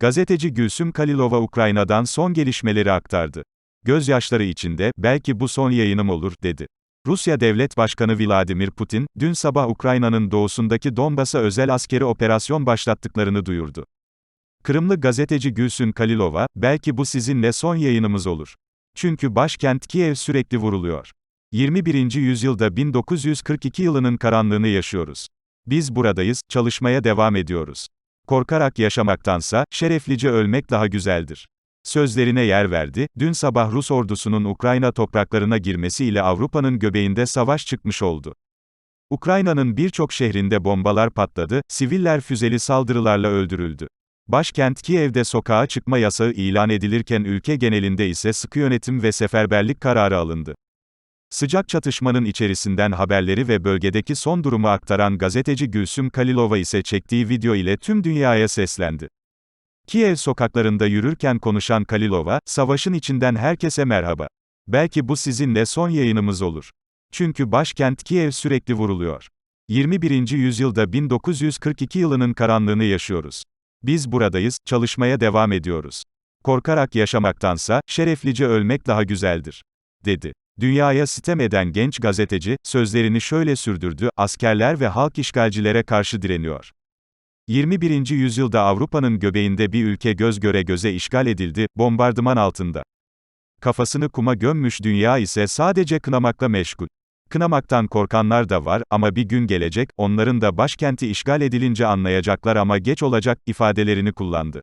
Gazeteci Gülsüm Kalilova Ukrayna'dan son gelişmeleri aktardı. Gözyaşları içinde, belki bu son yayınım olur, dedi. Rusya Devlet Başkanı Vladimir Putin, dün sabah Ukrayna'nın doğusundaki Donbas'a özel askeri operasyon başlattıklarını duyurdu. Kırımlı gazeteci Gülsün Kalilova, belki bu sizinle son yayınımız olur. Çünkü başkent Kiev sürekli vuruluyor. 21. yüzyılda 1942 yılının karanlığını yaşıyoruz. Biz buradayız, çalışmaya devam ediyoruz. Korkarak yaşamaktansa, şereflice ölmek daha güzeldir. Sözlerine yer verdi, dün sabah Rus ordusunun Ukrayna topraklarına girmesiyle Avrupa'nın göbeğinde savaş çıkmış oldu. Ukrayna'nın birçok şehrinde bombalar patladı, siviller füzeli saldırılarla öldürüldü. Başkent Kiev'de sokağa çıkma yasağı ilan edilirken ülke genelinde ise sıkı yönetim ve seferberlik kararı alındı. Sıcak çatışmanın içerisinden haberleri ve bölgedeki son durumu aktaran gazeteci Gülsüm Kalilova ise çektiği video ile tüm dünyaya seslendi. Kiev sokaklarında yürürken konuşan Kalilova, savaşın içinden herkese merhaba. Belki bu sizinle son yayınımız olur. Çünkü başkent Kiev sürekli vuruluyor. 21. yüzyılda 1942 yılının karanlığını yaşıyoruz. Biz buradayız, çalışmaya devam ediyoruz. Korkarak yaşamaktansa, şereflice ölmek daha güzeldir. dedi. Dünyaya sitem eden genç gazeteci, sözlerini şöyle sürdürdü, askerler ve halk işgalcilere karşı direniyor. 21. yüzyılda Avrupa'nın göbeğinde bir ülke göz göre göze işgal edildi, bombardıman altında. Kafasını kuma gömmüş dünya ise sadece kınamakla meşgul. Kınamaktan korkanlar da var ama bir gün gelecek, onların da başkenti işgal edilince anlayacaklar ama geç olacak ifadelerini kullandı.